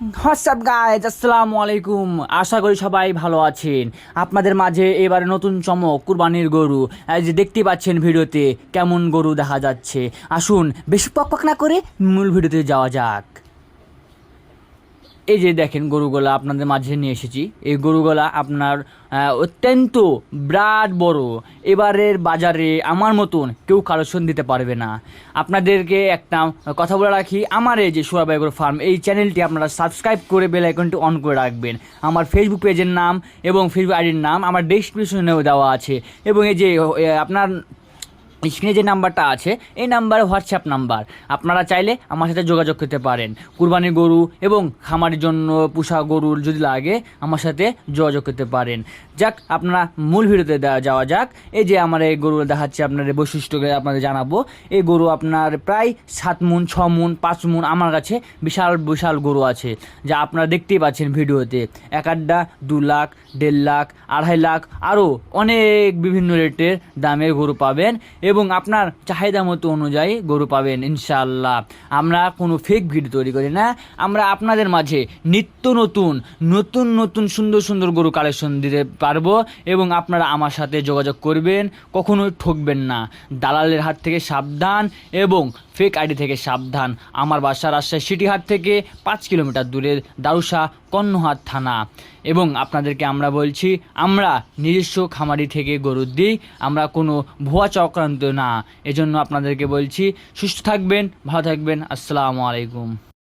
WhatsApp guys আসসালামু আলাইকুম আশা করি সবাই ভালো আছেন। আপনাদের মাঝে এবারে নতুন চমক, কুরবানির গরু। যে দেখতে পাচ্ছেন ভিডিওতে কেমন গরু দেখা যাচ্ছে। আসুন, বেশি পক না করে মূল ভিডিওতে যাওয়া যাক। এই যে দেখেন গরুগুলা আপনাদের মাঝে নিয়ে এসেছি। এই গরুগুলা আপনার অত্যন্ত বিরাট বড়। এবারের বাজারে আমার মতন কেউ কালেকশন দিতে পারবে না। আপনাদেরকে একটা কথা বলে রাখি, আমার এই যে সোয়াবাই গরু ফার্ম, এই চ্যানেলটি আপনারা সাবস্ক্রাইব করে বেল আইকনটি অন করে রাখবেন। আমার ফেসবুক পেজের নাম এবং ফেসবুক আইডির নাম আমার ডেসক্রিপশনেও দেওয়া আছে। এবং এই যে আপনার স্ক্রিনে যে নাম্বারটা আছে, এই নাম্বারে হোয়াটসঅ্যাপ নাম্বার। আপনারা চাইলে আমার সাথে যোগাযোগ করতে পারেন। কুরবানি গরু এবং খামারের জন্য পোষা গরুর যদি লাগে, আমার সাথে যোগাযোগ করতে পারেন। যাক, আপনারা মূল ভিডিওতে দেওয়া যাওয়া যাক। এই যে আমার এই গরু দেখাচ্ছে আপনার বৈশিষ্ট্যকে আপনাদের জানাব। এই গরু আপনার প্রায় সাত মুন, ছ মুন, পাঁচ মুন, আমার কাছে বিশাল বিশাল গরু আছে, যা আপনারা দেখতেই পাচ্ছেন ভিডিওতে। এক আড্ডা, দু লাখ, দেড় লাখ, আড়াই লাখ আরও অনেক বিভিন্ন রেটের দামের গরু পাবেন। এবং আপনার চাহিদা মতো অনুযায়ী গরু পাবেন, ইনশাআল্লাহ। আমরা কোনো ফেক ভিডিও তৈরি করি না। আমরা আপনাদের মাঝে নিত্য নতুন নতুন নতুন, সুন্দর সুন্দর গরু কালেকশন দিতে পারব এবং আপনারা আমার সাথে যোগাযোগ করবেন। কখনোই ঠকবেন না। দালালের হাত থেকে সাবধান এবং ফেক আইডি থেকে সাবধান। আমার বাসা রাজশাহী সিটিহাট থেকে পাঁচ কিলোমিটার দূরের দারুসা কন্নহাট থানা। এবং আপনাদেরকে আমরা বলছি, আমরা নিজস্ব খামারি থেকে গরু দিই, আমরা কোনো ভুয়া চক্রান্ত না। এজন্য আপনাদেরকে বলছি, সুস্থ থাকবেন, ভালো থাকবেন। আসসালামু আলাইকুম।